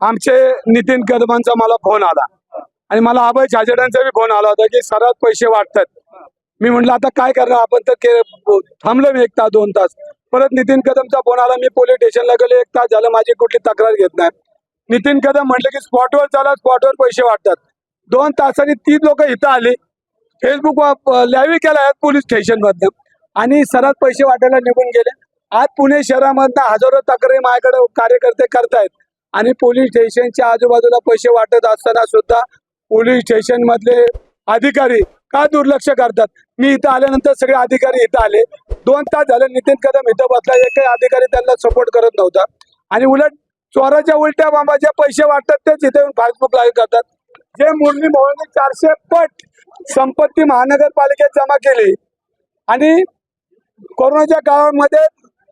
आमचे नितीन कदमांचा मला फोन आला. आणि मला अभय छाजेडांचा बी फोन आला होता की सरात पैसे वाटतात. मी म्हटलं आता काय करणार? आपण तर के- थांबलो मी एक तास दोन तास. परत नितीन कदमचा फोन आला. मी पोलीस स्टेशनला गेलो. एक तास झालं माझी कुठली तक्रार घेत नाही. नितीन कदम म्हटलं की स्पॉटवर चला स्पॉटवर पैसे वाटतात. दोन तासांनी तीन लोक इथं आले. फेसबुक लॅवी केला पोलीस स्टेशनमधनं आणि सरात पैसे वाटायला निघून गेले. आज पुणे शहरामधनं हजारो तक्रारी माझ्याकडे कार्यकर्ते करतायत. आणि पोलीस स्टेशनच्या आजूबाजूला पैसे वाटत असताना सुद्धा पोलीस स्टेशन मधले अधिकारी का दुर्लक्ष करतात? मी इथं आल्यानंतर सगळे अधिकारी इथं आले. दोन तास झाले नितीन कदम इथं बसला. एकही अधिकारी त्यांना सपोर्ट करत नव्हता. आणि उलट चोराच्या उलट्या बाबा जे पैसे वाटतात तेच इथे येऊन फेसबुक लाईव्ह करतात. जे मुरली मोहनने चारशे पट संपत्ती महानगरपालिकेत जमा केली आणि कोरोनाच्या काळामध्ये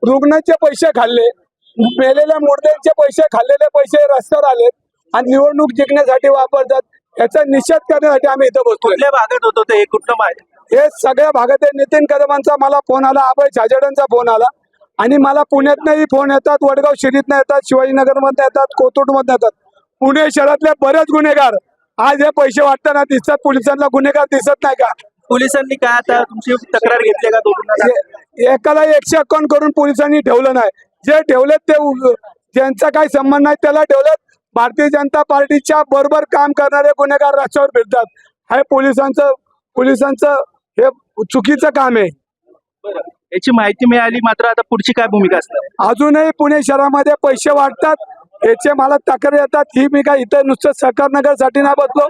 रुग्णाचे पैसे खाल्ले मेलेल्या मुर्द्यांचे पैसे खाल्लेले पैसे रस्त्यावर आले आणि निवडणूक जिंकण्यासाठी वापरतात याचा निषेध करण्यासाठी आम्ही इथं कुठल्या भागात होतं ते? कुठलं माहिती हे सगळ्या भागात. नितीन कदमांचा मला फोन आला अभय छाजेडांचा फोन आला आणि मला पुण्यातनंही फोन येतात वडगाव शिरीतनं येतात शिवाजीनगरमधनं येतात कोथरूडमधनं येतात. पुणे शहरातले बरेच गुन्हेगार आज हे पैसे वाटताना दिसतात पोलिसांना गुन्हेगार दिसत नाही का? पोलिसांनी काय आता तुमची तक्रार घेतली का दोघांना? एकाला एकशे अकाउंट करून पोलिसांनी ठेवलं नाही. जे ठेवलेत ते ज्यांचा काही संबंध नाही त्याला ठेवलेत. भारतीय जनता पार्टीच्या बरोबर काम करणारे गुन्हेगार रस्त्यावर फिरतात. हे पोलिसांचं पोलिसांचं हे चुकीचं काम आहे. याची माहिती मिळाली मात्र आता पुढची काय भूमिका असणार? अजूनही पुणे शहरामध्ये पैसे वाटतात. याचे मला तक्रार येतात. ही मी काय इथं नुसतं सहकारनगरसाठी नाही बसलो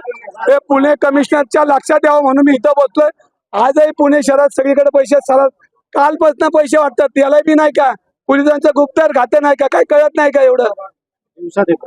हे पुणे कमिशनरच्या लक्षात यावं म्हणून मी इथं बसलोय आजही पुणे शहरात सगळीकडे पैसे सरळ कालपासून पैसे वाटतात. त्याला बी नाही का? पोलिसांचं गुप्तर खातं नाही का? काय कळत नाही का एवढं?